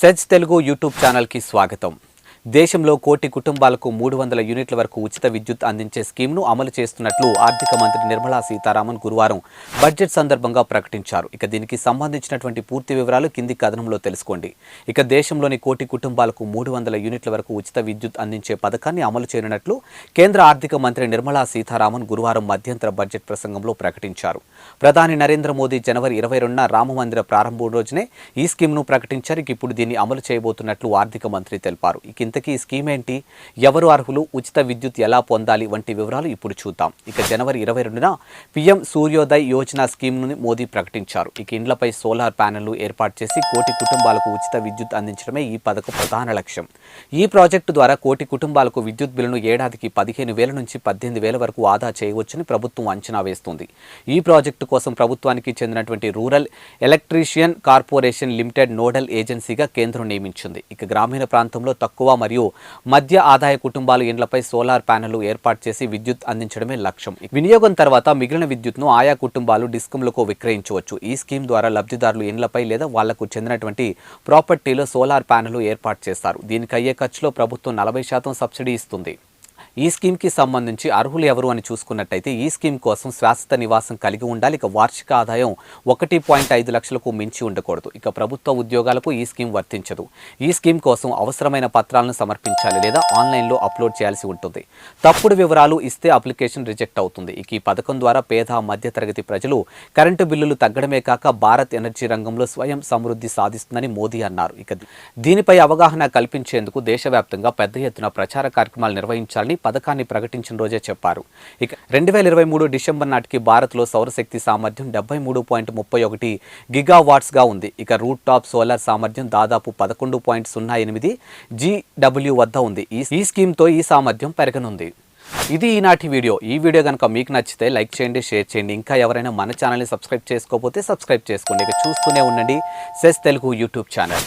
SEZ Telugu YouTube ఛానల్కి స్వాగతం. దేశంలో కోటి కుటుంబాలకు మూడు వందల యూనిట్ల వరకు ఉచిత విద్యుత్ అందించే స్కీమ్ను అమలు చేస్తున్నట్లు ఆర్థిక మంత్రి నిర్మలా సీతారామన్ గురువారం బడ్జెట్ సందర్భంగా ప్రకటించారు. ఇక దీనికి సంబంధించినటువంటి పూర్తి వివరాలు కింది కథనంలో తెలుసుకోండి. ఇక దేశంలోని కోటి కుటుంబాలకు మూడు వందల యూనిట్ల వరకు ఉచిత విద్యుత్ అందించే పథకాన్ని అమలు చేయనున్నట్లు కేంద్ర ఆర్థిక మంత్రి నిర్మలా సీతారామన్ గురువారం మధ్యంతర బడ్జెట్ ప్రసంగంలో ప్రకటించారు. ప్రధాని నరేంద్ర మోదీ జనవరి ఇరవై రెండున రామమందిర ప్రారంభం రోజునే ఈ స్కీమ్ను ప్రకటించారు. ఇక ఇప్పుడు దీన్ని అమలు చేయబోతున్నట్లు ఆర్థిక మంత్రి తెలిపారు. ఈ ఇంతకీ ఈ స్కీమ్ ఏంటి? ఎవరు అర్హులు? ఉచిత విద్యుత్ ఎలా పొందాలి? వంటి వివరాలు ఇప్పుడు చూద్దాం. ఇక జనవరి ఇరవై రెండున పీఎం సూర్యోదయ్ యోజన స్కీమ్ను మోదీ ప్రకటించారు. ఇక ఇండ్లపై సోలార్ ప్యానెళ్ళు ఏర్పాటు చేసి కోటి కుటుంబాలకు ఉచిత విద్యుత్ అందించడమే ఈ పథకం ప్రధాన లక్ష్యం. ఈ ప్రాజెక్టు ద్వారా కోటి కుటుంబాలకు విద్యుత్ బిల్లును ఏడాదికి పదిహేను వేల నుంచి పద్దెనిమిది వేల వరకు ఆదా చేయవచ్చని ప్రభుత్వం అంచనా వేస్తుంది. ఈ ప్రాజెక్టు కోసం ప్రభుత్వానికి చెందినటువంటి rural electrician corporation limited nodal ఏజెన్సీగా కేంద్రం నియమించింది. ఇక గ్రామీణ ప్రాంతంలో తక్కువ మరియు మధ్య ఆదాయ కుటుంబాలు ఇండ్లపై సోలార్ ప్యానెల్ ఏర్పాటు చేసి విద్యుత్ అందించడమే లక్ష్యం. వినియోగం తర్వాత మిగిలిన విద్యుత్ను ఆయా కుటుంబాలు డిస్కంలకు విక్రయించవచ్చు. ఈ స్కీమ్ ద్వారా లబ్ధిదారులు ఇండ్లపై లేదా వాళ్ళకు చెందినటువంటి ప్రాపర్టీలో సోలార్ ప్యానెల్ ఏర్పాటు చేస్తారు. దీనికి అయ్యే ఖర్చులో ప్రభుత్వం నలభై శాతం సబ్సిడీ ఇస్తుంది. ఈ స్కీమ్కి సంబంధించి అర్హులు ఎవరు అని చూసుకున్నట్టయితే ఈ స్కీమ్ కోసం శాశ్వత నివాసం కలిగి ఉండాలి. ఇక వార్షిక ఆదాయం ఒకటి పాయింట్ ఐదు లక్షలకు మించి ఉండకూడదు. ఇక ప్రభుత్వ ఉద్యోగాలకు ఈ స్కీమ్ వర్తించదు. ఈ స్కీమ్ కోసం అవసరమైన పత్రాలను సమర్పించాలి లేదా ఆన్లైన్లో అప్లోడ్ చేయాల్సి ఉంటుంది. తప్పుడు వివరాలు ఇస్తే అప్లికేషన్ రిజెక్ట్ అవుతుంది. ఇక ఈ పథకం ద్వారా పేద మధ్యతరగతి ప్రజలు కరెంటు బిల్లులు తగ్గడమే కాక భారత్ ఎనర్జీ రంగంలో స్వయం సమృద్ధి సాధిస్తుందని మోదీ అన్నారు. ఇక దీనిపై అవగాహన కల్పించేందుకు దేశవ్యాప్తంగా పెద్ద ఎత్తున ప్రచార కార్యక్రమాలు నిర్వహించాలని పథకాన్ని ప్రకటించిన రోజే చెప్పారు. ఇక రెండు వేల ఇరవై మూడు డిసెంబర్ నాటికి భారత్లో సౌరశక్తి సామర్థ్యం డెబ్బై మూడు పాయింట్ ముప్పై ఒకటి గిగావాట్స్గా ఉంది. ఇక రూట్ టాప్ సోలార్ సామర్థ్యం దాదాపు పదకొండు పాయింట్ సున్నా ఎనిమిది జీడబ్ల్యూ వద్ద ఉంది. ఈ ఈ స్కీమ్తో ఈ సామర్థ్యం పెరగనుంది. ఇది ఈనాటి వీడియో. ఈ వీడియో కనుక మీకు నచ్చితే లైక్ చేయండి షేర్ చేయండి. ఇంకా ఎవరైనా మన ఛానల్ని సబ్స్క్రైబ్ చేసుకోకపోతే సబ్స్క్రైబ్ చేసుకోండి. ఇక చూస్తూనే ఉండండి. సెస్ తెలుగు యూట్యూబ్ ఛానల్.